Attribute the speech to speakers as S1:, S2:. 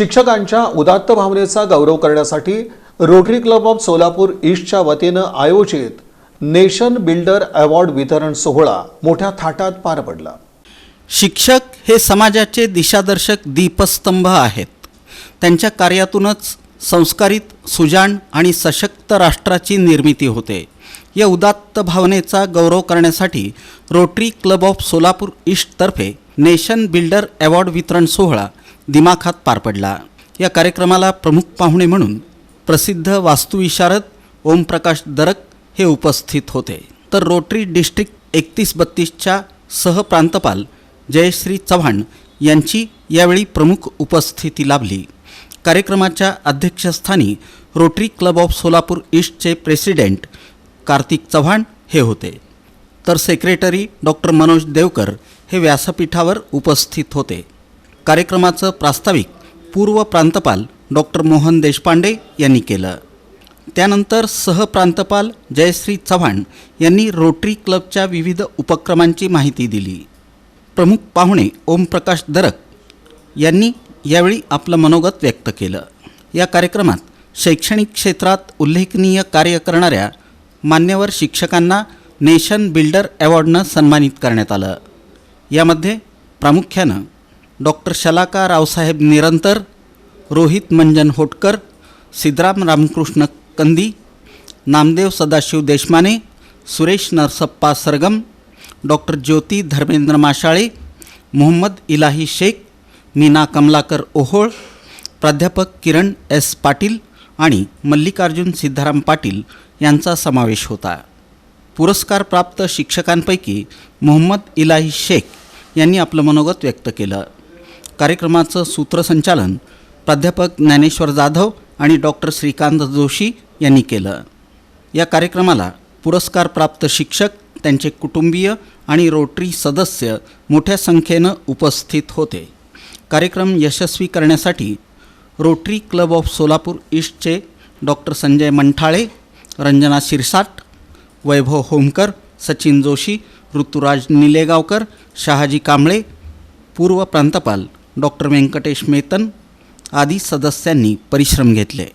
S1: शिक्षकांच्या उदात्त भावनेचा गौरव करण्यासाठी रोटरी क्लब ऑफ सोलापूर ईस्टच्या वतीनं आयोजित नेशन बिल्डर अवॉर्ड वितरण सोहळा मोठ्या थाटात पार पडला.
S2: शिक्षक हे समाजाचे दिशादर्शक दीपस्तंभ आहेत. त्यांच्या कार्यातूनच संस्कारित सुजाण आणि सशक्त राष्ट्राची निर्मिती होते. या उदात्त भावनेचा गौरव करण्यासाठी रोटरी क्लब ऑफ सोलापूर ईस्टतर्फे नेशन बिल्डर अवॉर्ड वितरण सोहळा दिमाखात पार पडला. या कार्यक्रमाला प्रमुख पाहुणे म्हणून प्रसिद्ध वास्तुविशारद ओमप्रकाश दरक हे उपस्थित होते. तर रोटरी डिस्ट्रिक्ट एकतीस बत्तीसच्या सहप्रांतपाल जयश्री चव्हाण यांची यावेळी प्रमुख उपस्थिती लाभली. कार्यक्रमाच्या अध्यक्षस्थानी रोटरी क्लब ऑफ सोलापूर ईस्टचे प्रेसिडेंट कार्तिक चव्हाण हे होते. तर सेक्रेटरी डॉक्टर मनोज देवकर हे व्यासपीठावर उपस्थित होते. कार्यक्रमाचं प्रास्ताविक पूर्व प्रांतपाल डॉक्टर मोहन देशपांडे यांनी केलं. त्यानंतर सहप्रांतपाल जयश्री चव्हाण यांनी रोटरी क्लबच्या विविध उपक्रमांची माहिती दिली. प्रमुख पाहुणे ओमप्रकाश दरक यांनी यावेळी आपलं मनोगत व्यक्त केलं. या कार्यक्रमात शैक्षणिक क्षेत्रात उल्लेखनीय कार्य करणाऱ्या मान्यवर शिक्षकांना नेशन बिल्डर अवॉर्डनं सन्मानित करण्यात आलं. यामध्ये प्रामुख्यानं डॉक्टर शलाका रावसाहेब निरंतर रोहित मंजन होटकर सिद्धराम रामकृष्ण कंदी नामदेव सदाशिव देशमाने सुरेश नरसप्पा सरगम डॉक्टर ज्योती धर्मेंद्र माशाळे मोहम्मद इलाही शेख मीना कमलाकर ओहोळ प्राध्यापक किरण एस पाटील आणि मल्लिकार्जुन सिद्धाराम पाटील यांचा समावेश होता. पुरस्कार प्राप्त शिक्षकांपैकी मोहम्मद इलाही शेख यांनी आपलं मनोगत व्यक्त केलं. कार्यक्रमाचं सूत्रसंचालन प्राध्यापक ज्ञानेश्वर जाधव आणि डॉक्टर श्रीकांत जोशी यांनी केलं. या कार्यक्रमाला पुरस्कारप्राप्त शिक्षक त्यांचे कुटुंबीय आणि रोटरी सदस्य मोठ्या संख्येनं उपस्थित होते. कार्यक्रम यशस्वी करण्यासाठी रोटरी क्लब ऑफ सोलापूर ईस्टचे डॉक्टर संजय मंठाळे रंजना शिरसाट वैभव होमकर सचिन जोशी ऋतुराज निलेगावकर शहाजी कांबळे पूर्व प्रांतपाल डॉक्टर व्यंकटेश मेतन आदी सदस्यांनी परिश्रम घेतले.